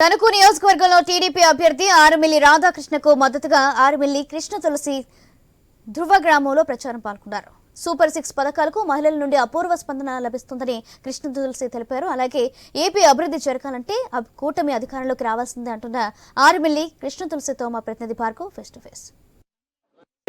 తణుకు నియోజకవర్గంలో టీడీపీ అభ్యర్థి ఆరుమిల్లి రాధాకృష్ణకు మద్దతుగా ఆరుమిల్లి కృష్ణ తులసి ధృవ గ్రామంలో ప్రచారం పాల్గొన్నారు. సూపర్ సిక్స్ పథకాలకు మహిళల నుండి అపూర్వ స్పందన లభిస్తుందని కృష్ణ తులసి తెలిపారు. అలాగే ఏపీ అభివృద్ధి జరగాలంటే కూటమి అధికారంలోకి రావాల్సిందే అంటున్న ఆరుమిల్లి కృష్ణ తులసితో మా ప్రతినిధి పార్కు ఫేస్ టు ఫేస్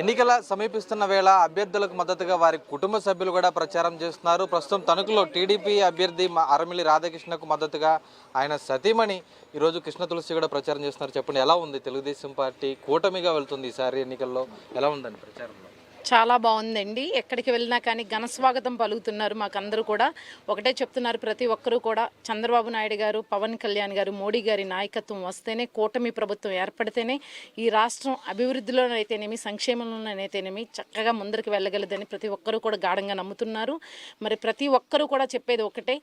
ఎన్నికల సమీపిస్తున్న వేళ అభ్యర్థులకు మద్దతుగా వారి కుటుంబ సభ్యులు కూడా ప్రచారం చేస్తున్నారు. ప్రస్తుతం తణుకులో టీడీపీ అభ్యర్థి అరమిలి రాధాకృష్ణకు మద్దతుగా ఆయన సతీమణి ఈరోజు కృష్ణ తులసి కూడా ప్రచారం చేస్తున్నారు. చెప్పండి ఎలా ఉంది? తెలుగుదేశం పార్టీ కూటమిగా వెళ్తుంది ఈసారి ఎన్నికల్లో. ఎలా ఉందండి ప్రచారంలో? చాలా బాగుందండి. ఎక్కడికి వెళ్ళినా కానీ ఘన స్వాగతం పలుకుతున్నారు మాకందరూ కూడా. ఒకటే చెప్తున్నారు ప్రతి ఒక్కరూ కూడా. చంద్రబాబు నాయుడు గారు పవన్ కళ్యాణ్ గారు మోడీ గారి నాయకత్వం వస్తేనే కూటమి ప్రభుత్వం ఏర్పడితేనే ఈ రాష్ట్రం అభివృద్ధిలోనైతేనేమి సంక్షేమంలోనైతేనేమి చక్కగా ముందరికి వెళ్ళగలదని ప్రతి ఒక్కరూ కూడా గాఢంగా నమ్ముతున్నారు. మరి ప్రతి ఒక్కరూ కూడా చెప్పేది ఒకటే.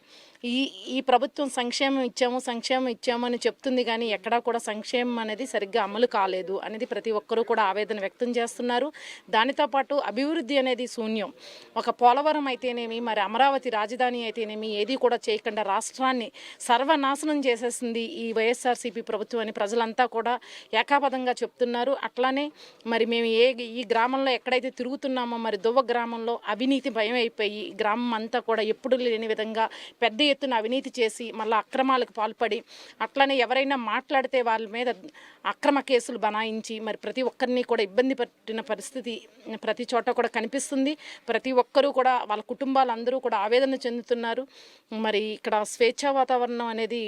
ఈ ఈ ప్రభుత్వం సంక్షేమం ఇచ్చాము సంక్షేమం ఇచ్చాము అని చెప్తుంది కానీ ఎక్కడా కూడా సంక్షేమం అనేది సరిగ్గా అమలు కాలేదు అనేది ప్రతి ఒక్కరూ కూడా ఆవేదన వ్యక్తం చేస్తున్నారు. దానితో పాటు అభివృద్ధి అనేది శూన్యం. ఒక పోలవరం అయితేనేమి మరి అమరావతి రాజధాని అయితేనేమి ఏది కూడా చేయకుండా రాష్ట్రాన్ని సర్వనాశనం చేసేసింది ఈ వైఎస్ఆర్సీపీ ప్రభుత్వం అని ప్రజలంతా కూడా ఏకాపదంగా చెప్తున్నారు. అట్లానే మరి మేము ఏ ఈ గ్రామంలో ఎక్కడైతే తిరుగుతున్నామో మరి దువ్వ గ్రామంలో అవినీతి భయం అయిపోయి గ్రామం అంతా కూడా ఎప్పుడు లేని విధంగా పెద్ద ఎత్తున అవినీతి చేసి మళ్ళీ అక్రమాలకు పాల్పడి అట్లనే ఎవరైనా మాట్లాడితే వాళ్ళ మీద అక్రమ కేసులు బనాయించి మరి ప్రతి ఒక్కరిని కూడా ఇబ్బంది పెట్టిన పరిస్థితి ప్రతి చోట కూడా కనిపిస్తుంది. ప్రతి ఒక్కరూ కూడా వాళ్ళ కుటుంబాలందరూ కూడా ఆవేదన చెందుతున్నారు. మరి ఇక్కడ స్వేచ్ఛా వాతావరణం అనేది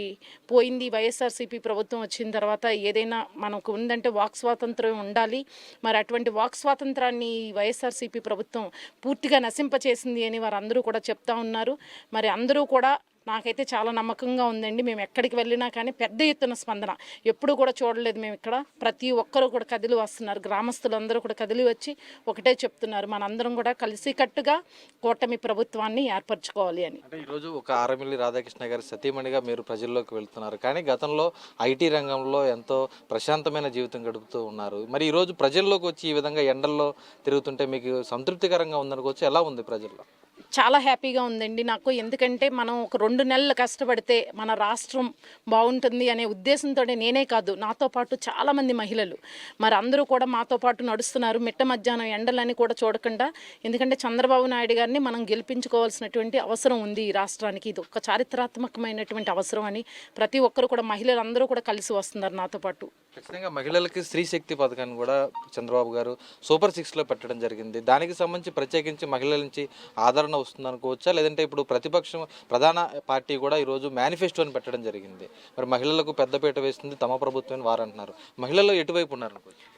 పోయింది. వైఎస్ఆర్సీపీ ప్రభుత్వం వచ్చిన తర్వాత ఏదైనా మనకు ఉందంటే వాక్ స్వాతంత్రం ఉండాలి. మరి అటువంటి వాక్ స్వాతంత్రాన్ని ఈ వైఎస్ఆర్సీపీ ప్రభుత్వం పూర్తిగా నశింపచేసింది అని వారందరూ కూడా చెప్తా ఉన్నారు. మరి అందరూ కూడా నాకైతే చాలా నమ్మకంగా ఉందండి. మేము ఎక్కడికి వెళ్ళినా కానీ పెద్ద ఎత్తున స్పందన. ఎప్పుడు కూడా చూడలేదు మేము ఇక్కడ. ప్రతి ఒక్కరూ కూడా కదిలి వస్తున్నారు. గ్రామస్తులందరూ కూడా కదిలి వచ్చి ఒకటే చెప్తున్నారు. మనందరం కూడా కలిసికట్టుగా కూటమి ప్రభుత్వాన్ని ఏర్పరచుకోవాలి అని. అంటే ఈరోజు ఒక ఆరమిల్లి రాధాకృష్ణ గారి సతీమణిగా మీరు ప్రజల్లోకి వెళ్తున్నారు. కానీ గతంలో ఐటీ రంగంలో ఎంతో ప్రశాంతమైన జీవితం గడుపుతూ ఉన్నారు. మరి ఈరోజు ప్రజల్లోకి వచ్చి ఈ విధంగా ఎండల్లో తిరుగుతుంటే మీకు సంతృప్తికరంగా ఉందనుకోవచ్చు. ఎలా ఉంది ప్రజల్లో? చాలా హ్యాపీగా ఉందండి. నాకు ఎందుకంటే మనం ఒక రెండు నెలలు కష్టపడితే మన రాష్ట్రం బాగుంటుంది అనే ఉద్దేశంతో నేనే కాదు నాతో పాటు చాలామంది మహిళలు. మరి అందరూ కూడా మాతో పాటు నడుస్తున్నారు. మిట్ట మధ్యాహ్నం ఎండలని కూడా చూడకుండా ఎందుకంటే చంద్రబాబు నాయుడు గారిని మనం గెలిపించుకోవాల్సినటువంటి అవసరం ఉంది ఈ రాష్ట్రానికి. ఇది ఒక చారిత్రాత్మకమైనటువంటి అవసరం అని ప్రతి ఒక్కరు కూడా మహిళలందరూ కూడా కలిసి వస్తున్నారు నాతో పాటు. ఖచ్చితంగా మహిళలకి స్త్రీ శక్తి పథకాన్ని కూడా చంద్రబాబు గారు సూపర్ సిక్స్లో పెట్టడం జరిగింది. దానికి సంబంధించి ప్రత్యేకించి మహిళల నుంచి ఆదరణ వస్తుంది అనుకోవచ్చా? లేదంటే ఇప్పుడు ప్రతిపక్షం ప్రధాన పార్టీ కూడా ఈరోజు మేనిఫెస్టోని పెట్టడం జరిగింది. మరి మహిళలకు పెద్దపీట వేస్తుంది తమ ప్రభుత్వం వారు అంటున్నారు మహిళలు ఎటువైపు ఉన్నారు అనుకోవచ్చు?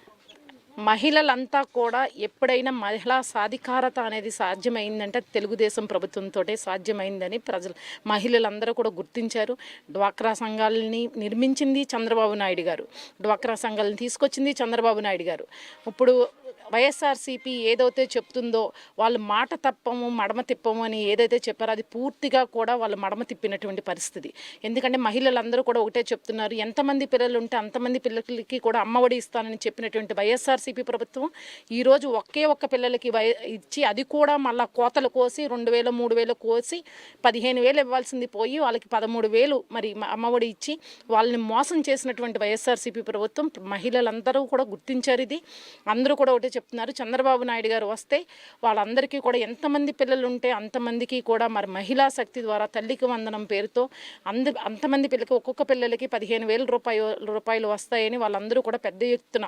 మహిళలంతా కూడా ఎప్పుడైనా మహిళా సాధికారత అనేది సాధ్యమైందంటే తెలుగుదేశం ప్రభుత్వంతో సాధ్యమైందని ప్రజలు మహిళలందరూ కూడా గుర్తించారు. డ్వాక్రా సంఘాలని నిర్మించింది చంద్రబాబు నాయుడు గారు. డ్వాక్రా సంఘాలను తీసుకొచ్చింది చంద్రబాబు నాయుడు గారు. ఇప్పుడు వైఎస్ఆర్సీపీ ఏదైతే చెప్తుందో వాళ్ళు మాట తప్పము మడమ తిప్పము అని ఏదైతే చెప్పారో అది పూర్తిగా కూడా వాళ్ళు మడమ తిప్పినటువంటి పరిస్థితి. ఎందుకంటే మహిళలందరూ కూడా ఒకటే చెప్తున్నారు ఎంతమంది పిల్లలు ఉంటే అంతమంది పిల్లలకి కూడా అమ్మఒడి ఇస్తానని చెప్పినటువంటి వైఎస్ఆర్సీపీ ప్రభుత్వం ఈరోజు ఒకే ఒక్క పిల్లలకి వై ఇచ్చి అది కూడా మళ్ళీ కోతలు కోసి రెండు వేలు మూడు వేలు కోసి పదిహేను వేలు ఇవ్వాల్సింది పోయి వాళ్ళకి పదమూడు వేలు మరి అమ్మ అమ్మఒడి ఇచ్చి వాళ్ళని మోసం చేసినటువంటి వైఎస్ఆర్సీపీ ప్రభుత్వం మహిళలందరూ కూడా గుర్తించారు ఇది. అందరూ కూడా ఒకటే చెప్తున్నారు. చంద్రబాబు నాయుడు గారు వస్తే వాళ్ళందరికీ కూడా ఎంతమంది పిల్లలు ఉంటే అంతమందికి కూడా మరి మహిళా శక్తి ద్వారా తల్లికి వందనం పేరుతో అంద అంతమంది పిల్లలకి ఒక్కొక్క పిల్లలకి పదిహేను వేల రూపాయలు రూపాయలు వస్తాయని వాళ్ళందరూ కూడా పెద్ద ఎత్తున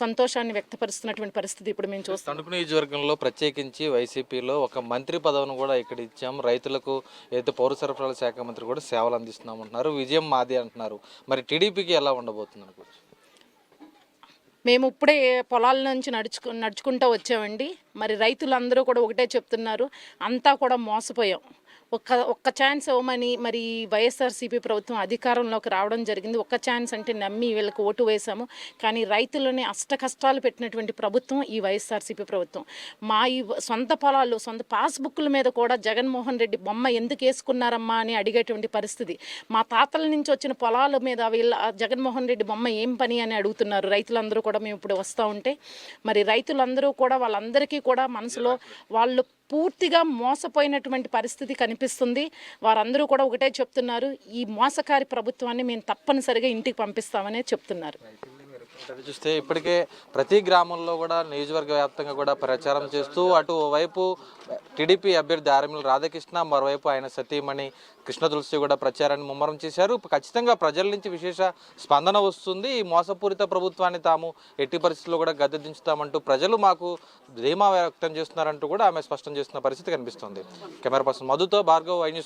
సంతోషాన్ని వ్యక్తపరుస్తున్నటువంటి పరిస్థితి ఇప్పుడు మేము చూస్తాం. తణుకు నియోజకవర్గంలో ప్రత్యేకించి వైసీపీలో ఒక మంత్రి పదవిని కూడా ఇక్కడ ఇచ్చాం. రైతులకు అయితే పౌర సరఫరాల శాఖ మంత్రి కూడా సేవలు అందిస్తున్నామంటున్నారు విజయం మాది అంటున్నారు. మరి టీడీపీకి ఎలా ఉండబోతుంది అనుకోవచ్చు? మేము ఇప్పుడే పొలాల నుంచి నడుచుకు నడుచుకుంటూ వచ్చామండి. మరి రైతులందరూ కూడా ఒకటే చెప్తున్నారు. అంతా కూడా మోసపోయాం. ఒక్క ఒక్క ఛాన్స్ ఇవ్వమని మరి వైఎస్ఆర్సీపీ ప్రభుత్వం అధికారంలోకి రావడం జరిగింది. ఒక్క ఛాన్స్ అంటే నమ్మి వీళ్ళకి ఓటు వేశాము. కానీ రైతులని అష్ట కష్టాలు పెట్టినటువంటి ప్రభుత్వం ఈ వైఎస్ఆర్సీపీ ప్రభుత్వం. మా ఈ సొంత పొలాలు సొంత పాస్బుక్ల మీద కూడా జగన్మోహన్ రెడ్డి బొమ్మ ఎందుకు వేసుకున్నారమ్మా అని అడిగేటువంటి పరిస్థితి. మా తాతల నుంచి వచ్చిన పొలాల మీద వీళ్ళ జగన్మోహన్ రెడ్డి బొమ్మ ఏం పని అని అడుగుతున్నారు. రైతులందరూ కూడా మేము ఇప్పుడు వస్తూ ఉంటే మరి రైతులందరూ కూడా వాళ్ళందరికీ కూడా మనసులో వాళ్ళు పూర్తిగా మోసపోయినటువంటి పరిస్థితి కనిపిస్తుంది. వారందరూ కూడా ఒకటే చెప్తున్నారు ఈ మోసకారి ప్రభుత్వాన్ని మేము తప్పనిసరిగా ఇంటికి పంపిస్తామనే చెప్తున్నారు. చూస్తే ఇప్పటికే ప్రతి గ్రామంలో కూడా నియోజకవర్గ వ్యాప్తంగా కూడా ప్రచారం చేస్తూ అటు వైపు టీడీపీ అభ్యర్థి ఆర్ఎంఎల్ రాధాకృష్ణ మరోవైపు ఆయన సతీమణి కృష్ణ తులసి కూడా ప్రచారాన్ని ముమ్మరం చేశారు. ఖచ్చితంగా ప్రజల నుంచి విశేష స్పందన వస్తుంది. ఈ మోసపూరిత ప్రభుత్వాన్ని తాము ఎట్టి పరిస్థితుల్లో కూడా గద్దె దించుతామంటూ ప్రజలు మాకు ధీమా వ్యక్తం చేస్తున్నారంటూ కూడా ఆమె స్పష్టం చేస్తున్న పరిస్థితి కనిపిస్తుంది. కెమెరా పర్సన్ మధుతో భార్గవ్ ఐ న్యూస్